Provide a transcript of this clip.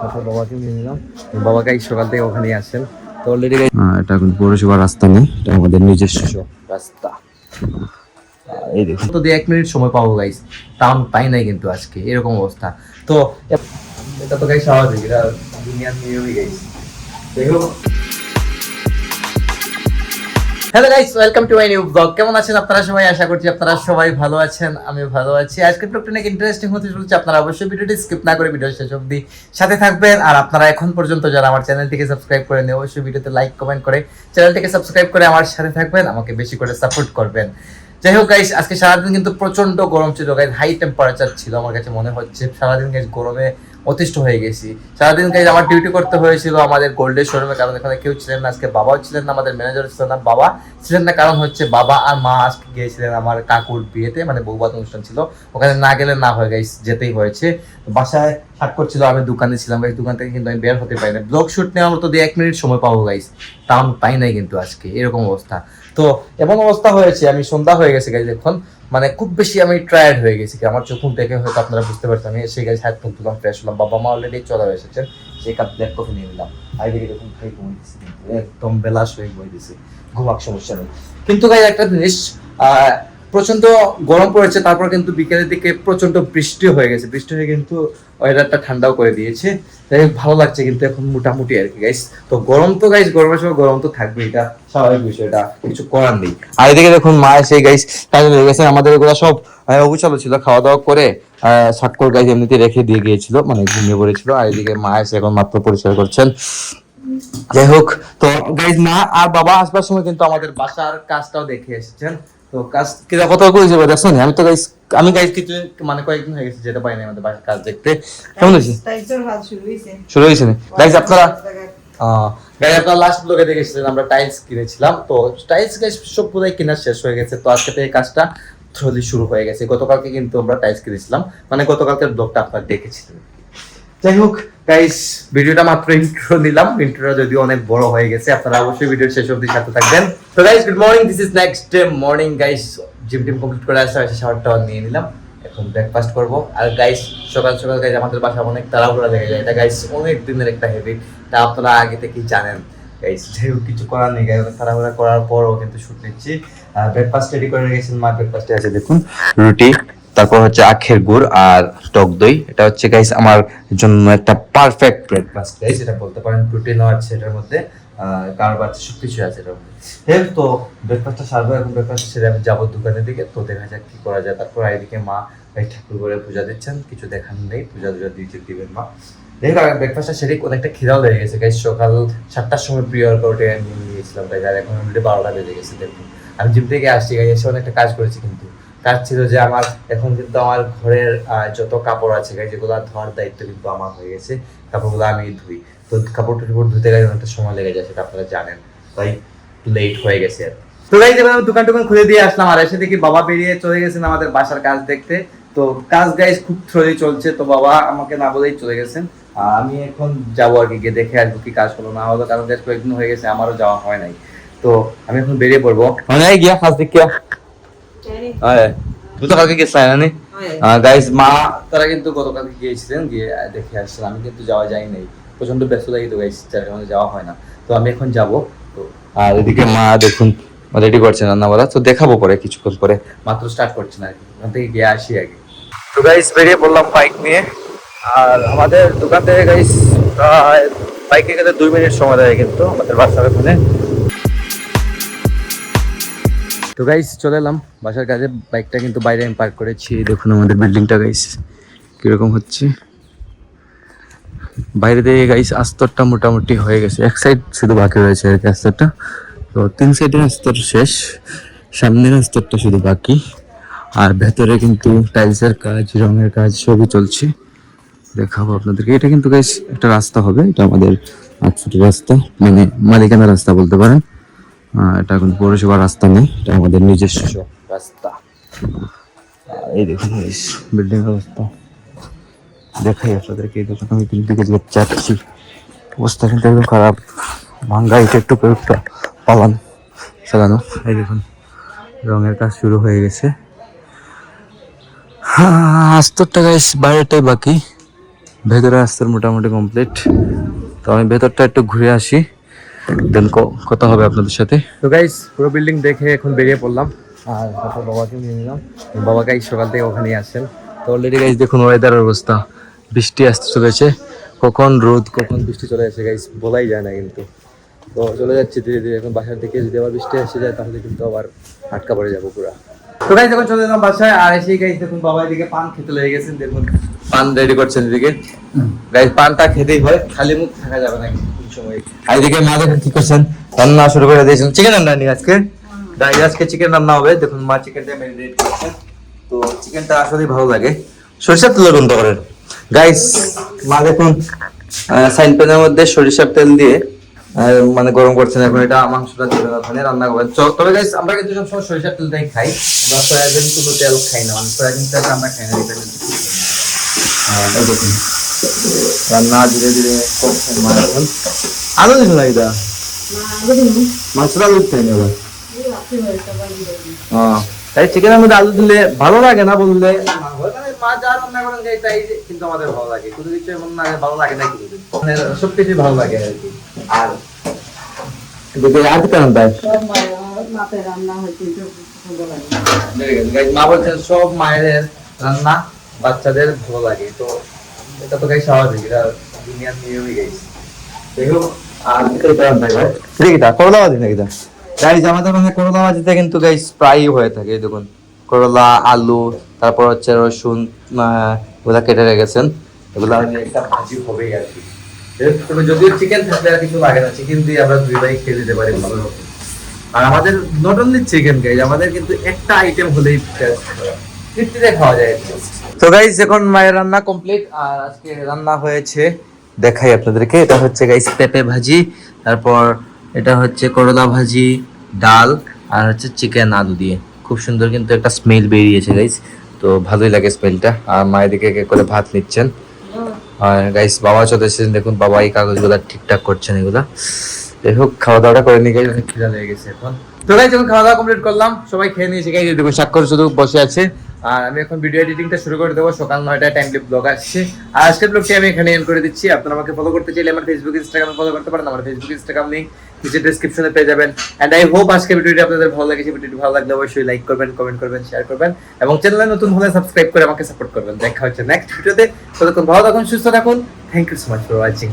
সাথে বাবাকে নিয়ে নিলাম। বাবাকে সকাল থেকে ওখানেই আসছেন তো অলরেডি এটা পৌরসভার রাস্তা নেই এটা আমাদের নিজস্ব রাস্তা। এই দেখুন। তো এক মিনিট সময় পাবো গাইস টাউন পাই নাই কিন্তু আজকে এরকম অবস্থা। তো এটা তো গাইস স্বাভাবিক এটা দুনিয়ার নিয়মই গাইস দেখো hello guys welcome to my new blog কেমন আছেন আপনারা সবাই? আশা করছি আপনারা সবাই ভালো আছেন আমি ভালো আছি। আজকের ব্লগটা অনেক ইন্টারেস্টিং হতে চলছে, আপনারা অবশ্যই ভিডিওটি স্কিপ না করে ভিডিও শেষ অবধি সাথে থাকবেন। আর আপনারা এখন পর্যন্ত যারা আমার চ্যানেলটিকে সাবস্ক্রাইব করে নেই অবশ্যই ভিডিওতে লাইক কমেন্ট করে চ্যানেলটিকে সাবস্ক্রাইব করে আমার সাথে থাকবেন, আমাকে বেশি করে সাপোর্ট করবেন। যাই হোক গাইস আজকে সারাদিন কিন্তু প্রচণ্ড গরম ছিল। গাইস হাই টেম্পারেচার ছিল, আমার কাছে মনে হচ্ছে। সারাদিন গাইস গরমে অতিষ্ঠ হয়ে গেছি। সারাদিন কাজ আমার ডিউটি করতে হয়েছিল আমাদের গোল্ডের শোরুমে কারণ এখানে কেউ ছিলেন না, আজকে বাবাও ছিলেন না, আমাদের ম্যানেজার ছিলেন না, বাবা ছিলেন না, কারণ হচ্ছে বাবা আর মা আজকে গিয়েছিলেন আমার কাকুর বিয়েতে মানে বৌবাদ অনুষ্ঠান ছিল। ওখানে না গেলে না হয়ে গেছে যেতেই হয়েছে। বাসায় স্বাক্ষর ছিল আমি দোকানে ছিলাম গাইস দোকান থেকে কিন্তু আমি বের হতে পারি না। ব্লগ শুট নেওয়ার মতো দিয়ে এক মিনিট সময় পাবো গাইস তাও আমি পাই নাই কিন্তু আজকে, এরকম অবস্থা। তো এমন অবস্থা হয়েছে, আমি সন্ধ্যা হয়ে গেছে গাইজ এখন মানে খুব বেশি আমি টায়ার্ড হয়ে গেছি। আমার চোখুন দেখে হয়তো আপনারা বুঝতে পারছেন আমি সেই গাইজ হাত তুললাম ফ্রেশ হলাম। বাবা মা অলরেডি চলে এসেছেন সেই কাপ ব্ল্যাক কফি নিয়ে নিলাম। আই দিকে দেখুন খাই ঘুমিয়ে কিন্তু, একদম বেলাস হয়ে ঘুমিয়ে দিছি, ঘুমাক সমস্যা নেই। কিন্তু গাইজ একটা জিনিস প্রচণ্ড গরম পড়েছে তারপর কিন্তু বিকেলের দিকে প্রচণ্ড বৃষ্টি হয়ে গেছে। বৃষ্টি হয়ে কিন্তু ওয়েদারটা ঠান্ডাও করে দিয়েছে। তাই ভালো লাগছে কিন্তু এখন মোটামুটি আর কি গাইস তো গরম তো গাইস গরমের সময় গরম তো থাকবে এটা স্বাভাবিক বিষয় এটা কিছু করার নেই। আর এদিকে দেখুন মা এসে গাইস লেগে গেছে আমাদের এগুলো সব আহ, অগুছালো ছিল খাওয়া দাওয়া করে সাতকর গাইস এমনিতে রেখে দিয়ে গিয়েছিল মানে ঘুমিয়ে পড়েছিল। আর এদিকে মা এসে এখন মাত্র পরিষ্কার করছেন। যাই হোক তো গাইজ মা আর বাবা আসবার সময় কিন্তু আমাদের বাসার কাজটাও দেখে এসেছেন। তো কাজ কিরা দেখছ নি? আমি তো গাইজ আমি গাইজ কিছু মানে কয়েকদিন হয়ে গেছে যেতে পারিনি আমাদের বাসার কাজ দেখতে। কেমন হয়েছে? শুরু হয়েছে। গাইজ আপনারা গাইজ আপনারা লাস্ট ব্লগে দেখেছিলেন আমরা টাইলস কিনেছিলাম। তো টাইলস গাইজ সব পুরাই কেনা শেষ হয়ে গেছে। তো আজকে থেকে কাজটা থ্রোলি শুরু হয়ে গেছে। গতকালকে কিন্তু আমরা টাইলস কিনেছিলাম। মানে গতকালকের ব্লগটা আপনারা দেখেছিলেন। যাই হোক গাইস ভিডিওটা মাত্র ইন্ট্রো দিলাম ইন্ট্রোটা যদিও অনেক বড় হয়ে গেছে, আপনারা অবশ্যই ভিডিওর শেষ অবধি সাথে থাকবেন। তো guys good morning this is next day morning guys gym team complete করে আসা হয়েছে শাওয়ার নিয়ে নিলাম। এখন ব্রেকফাস্ট করব। আর গাইস সকাল সকাল গাইস আমাদের বাসা অনেক তাড়াহুড়া লেগে যায়। এটা গাইস অনেক দিনের একটা হেবিট তা আপনারা আগে থেকেই জানেন। গাইস যাই হোক, কিছু করার নেই গাইস তাড়াহুড়া করার পরও কিন্তু শুট নিচ্ছি। ব্রেকফাস্ট রেডি করে রেখেছেন মা ব্রেকফাস্টে আছে, দেখুন। রুটি তারপর হচ্ছে আখের গুড় আর টক দই। এটা হচ্ছে গাইস আমার জন্য একটা পারফেক্ট ব্রেকফাস্ট গাইস এটা বলতে পারেন প্রোটিনও আছে এটার মধ্যে কার্ব আছে সব কিছু আছে এটার মধ্যে। হেলথ তো ব্রেকফাস্টটা সারবো, এখন ব্রেকফাস্ট সেরে আমি যাব দোকানের দিকে, তো দেখা যাক কি করা যায়। তারপর এদিকে মা এই ঠাকুর ঘরে পূজা দিচ্ছেন, কিছু দেখার নেই, পূজা টুজা দিয়েছে দিবেন মা। দেখো আমি ব্রেকফাস্টটা সেরে অনেকটা খিদাও লেগে গেছে গাইস সকাল সাতটার সময় প্রিয় ওয়ার্কআউটে আমি নিয়েছিলাম তাই আর এখন অলরেডি বারোটা বেজে গেছে, দেখুন। আমি জিম থেকে আসছি গাইস এসে অনেকটা কাজ করেছি কিন্তু। কাজ ছিল যে আমার, এখন কিন্তু আমার ঘরের যত কাপড় আছে যেগুলো ধোয়ার দায়িত্ব কিন্তু আমার হয়ে গেছে, কাপড়গুলো আমি ধুই। তো কাপড় টাপড় ধুতে গেলে অনেকটা সময় লেগে যায়, সেটা আপনারা জানেন। তাই লেট হয়ে গেছে আর তো গাইজ এবার দোকান টোকান খুলে দিয়ে আসলাম, আর এসে দেখি বাবা বেরিয়ে চলে গেছেন আমাদের বাসার কাজ দেখতে। তো কাজ গাইজ খুব থ্রোলি চলছে, তো বাবা আমাকে না বলেই চলে গেছেন। আমি এখন যাব আর কি, গিয়ে দেখে আসব কি কাজ হলো না হলো, কারণ গাইজ কয়েকদিন হয়ে গেছে, আমারও যাওয়া হয় নাই। তো আমি এখন বেরিয়ে পড়ব। অনেক গিয়া, ফার্স্ট দিক তুই তো কালকে না গাইস মা তারা কিন্তু গতকালকে গিয়েছিলেন গিয়ে দেখে আসছিলাম আমি কিন্তু যাওয়া যায় নাই প্রচণ্ড ব্যস্ত থাকি তো গাইস যার কারণে যাওয়া হয় না। তো আমি এখন যাব। তো আর এদিকে মা দেখুন রেডি করছে রান্না বলা তো দেখাবো পরে কিছুক্ষণ পরে। মাত্র স্টার্ট করছে না ওখান থেকে গিয়ে আসি আগে। তো গাইস বেরিয়ে পড়লাম বাইক নিয়ে। আর আমাদের দোকান থেকে গাইস বাইকে গেলে দুই মিনিট সময় লাগে কিন্তু আমাদের বাসার ওখানে। তো গাইস চলে এলাম। বাসার কাজে। বাইকটা কিন্তু বাইরে আমি পার্ক করেছি। দেখুন আমাদের বিল্ডিংটা গাইস কীরকম হচ্ছে। বাইরে থেকে গাইস আস্তরটা মোটামুটি হয়ে গেছে। এক সাইড শুধু বাকি রয়েছে আর কি আস্তরটা। তো তিন সাইডের আস্তর শেষ, সামনের আস্তরটা শুধু বাকি। আর ভেতরে কিন্তু টাইলসের কাজ, রঙের কাজ সবই চলছে। দেখাবো আপনাদেরকে। এটা কিন্তু গাইস একটা রাস্তা হবে। এটা আমাদের আট ফুটের রাস্তা। মানে মালিকানা রাস্তা বলতে পারেন। এটা কিন্তু পৌরসভার রাস্তা নেই, এটা আমাদের নিজস্ব রাস্তা। এই দেখুন বিল্ডিং অবস্থা। দেখাই আপনাদেরকে, এই দোকান আমি কিন্তু দিকে যাচ্ছি। অবস্থা কিন্তু একদম খারাপ। ভাঙ্গা এটা একটু একটু পালান চালানো। এই দেখুন, রঙের কাজ শুরু হয়ে গেছে। আস্তরটা গাইস বাইরেটাই বাকি। ভেতরে আসতে মোটামুটি কমপ্লিট তো আমি ভেতরটা একটু ঘুরে আসি। দেন কথা হবে আপনাদের সাথে। তো গাইস পুরো বিল্ডিং দেখে এখন বেরিয়ে পড়লাম। আর তারপর বাবাকে নিয়ে নিলাম। বাবা গাইস সকাল থেকে ওখানেই আসেন তো অলরেডি গাইস দেখুন ওয়েদারের অবস্থা। বৃষ্টি আসতে চলেছে। কখন রোদ কখন বৃষ্টি চলে আসে গাইস বলাই যায় না কিন্তু। তো চলে যাচ্ছে ধীরে ধীরে। এখন বাসার দিকে যদি আবার বৃষ্টি এসে যায় তাহলে কিন্তু আবার আটকা পড়ে যাব পুরা। তো গাইস এখন চলে যেলাম বাসায়। আর এসে গাইস দেখুন বাবা এদিকে পান খেতে লেগে গেছেন। দেখুন পান রেডি করছেন এদিকে। গাইস পানটা খেতেই হয়। খালি মুখ থাকা যাবে না আর এদিকে মা দেখুন কি করছেন? রান্না শুরু করে দিয়েছেন। চিকেন রান্না নি আজকে। গাইস আজকে চিকেন রান্না হবে। দেখুন, মা চিকেনটা ম্যারিনেট করছেন। তো চিকেনটা আসলেই ভালো লাগে। সরিষার তেল কোনটা করেন গাইস মা দেখুন সাইন প্যানের মধ্যে সরিষার তেল দিয়ে মানে গরম করছেন। এখন এটা মাংসটা দিবেন ওখানে রান্না করবেন। তবে গাইস আমরা কিন্তু সবসময় সরিষার তেলটাই খাই। আমরা সয়াবিন কোনো তেল খাই না। মানে সয়াবিন তেল আমরা খাই না এটা দেখুন। রান্না ধীরে ধীরে করছেন মা এখন। আলু দিন দিতে হবে এবার। তাই চিকেনের মধ্যে আলু দিলে ভালো লাগে না বললে? মা যা রান্না করেন গাই কিন্তু আমাদের ভালো লাগে। কোনো কিছু এমন না ভালো লাগে না কিন্তু। সব কিছুই ভালো লাগে আর কি। আর এদিকে আর কি কারণ তাই? মায়ের হয় মা বলছেন সব রান্না বাচ্চাদের ভালো লাগে। তো এটা তো গাই স্বাভাবিক এটা দুনিয়ার নিয়মই গাইস। দেখো আর কি কারণ ভাই। এটা করলা বাজি নাকি গাইস আমাদের মানে করলা বাজিতে কিন্তু গাইস প্রায়ই হয়ে থাকে দেখুন। করলা আলু তারপর হচ্ছে রসুন আহ, ওগুলা কেটে রেখেছেন। এগুলা একটা ভাজি হবেই আর কি। তবে যদিও চিকেন থাকলে আর কিছু লাগে না চিকেন দিয়ে আমরা দুই ভাই খেয়ে দিতে পারি ভালো রকম আর আমাদের নট অনলি চিকেন গাইজ আমাদের কিন্তু একটা আইটেম হলেই তৃপ্তিতে খাওয়া যায় তো গাইজ এখন মায়ের রান্না কমপ্লিট আর আজকে রান্না হয়েছে, দেখাই আপনাদেরকে, এটা হচ্ছে গাইজ পেঁপে ভাজি, তারপর এটা হচ্ছে করলা ভাজি, ডাল, আর হচ্ছে চিকেন আলু দিয়ে। খুব সুন্দর কিন্তু একটা স্মেল বেরিয়েছে গাইজ তো ভালোই লাগে স্মেলটা আর মায়ের দিকে এক করে ভাত নিচ্ছেন। আর গাইস বাবা চলে এসেছেন, দেখুন বাবা এই কাগজগুলো ঠিকঠাক করছেন এগুলা। হোক খাওয়া দাওয়াটা করে নিয়ে গেছে খিদা লেগে গেছে এখন। তো গাইস যখন খাওয়া দাওয়া কমপ্লিট করলাম। সবাই খেয়ে নিয়েছে গাইস দেখুন স্বাক্ষর শুধু বসে আছে। আর আমি এখন ভিডিও এডিটিংটা শুরু করে দেবো। সকাল নয়টায় টাইম লিপ ব্লগ আসছে। আর আজকের ব্লগটি আমি এখানে এন্ড করে দিচ্ছি। আপনারা আমাকে ফলো করতে চাইলে আমার ফেসবুক ইনস্টাগ্রামে ফলো করতে পারেন। আমার ফেসবুক ইনস্টাগ্রাম লিঙ্ক নিচে ডেসক্রিপশনে পেয়ে যাবেন। অ্যান্ড আই হোপ আজকে ভিডিওটি আপনাদের ভালো লেগেছে। ভিডিওটি ভালো লাগলে অবশ্যই লাইক করবেন কমেন্ট করবেন শেয়ার করবেন। এবং চ্যানেলে নতুন হলে সাবস্ক্রাইব করে আমাকে সাপোর্ট করবেন। দেখা হচ্ছে নেক্সট ভিডিওতে ততক্ষণ ভালো থাকুন, সুস্থ থাকুন। Thank you so much for watching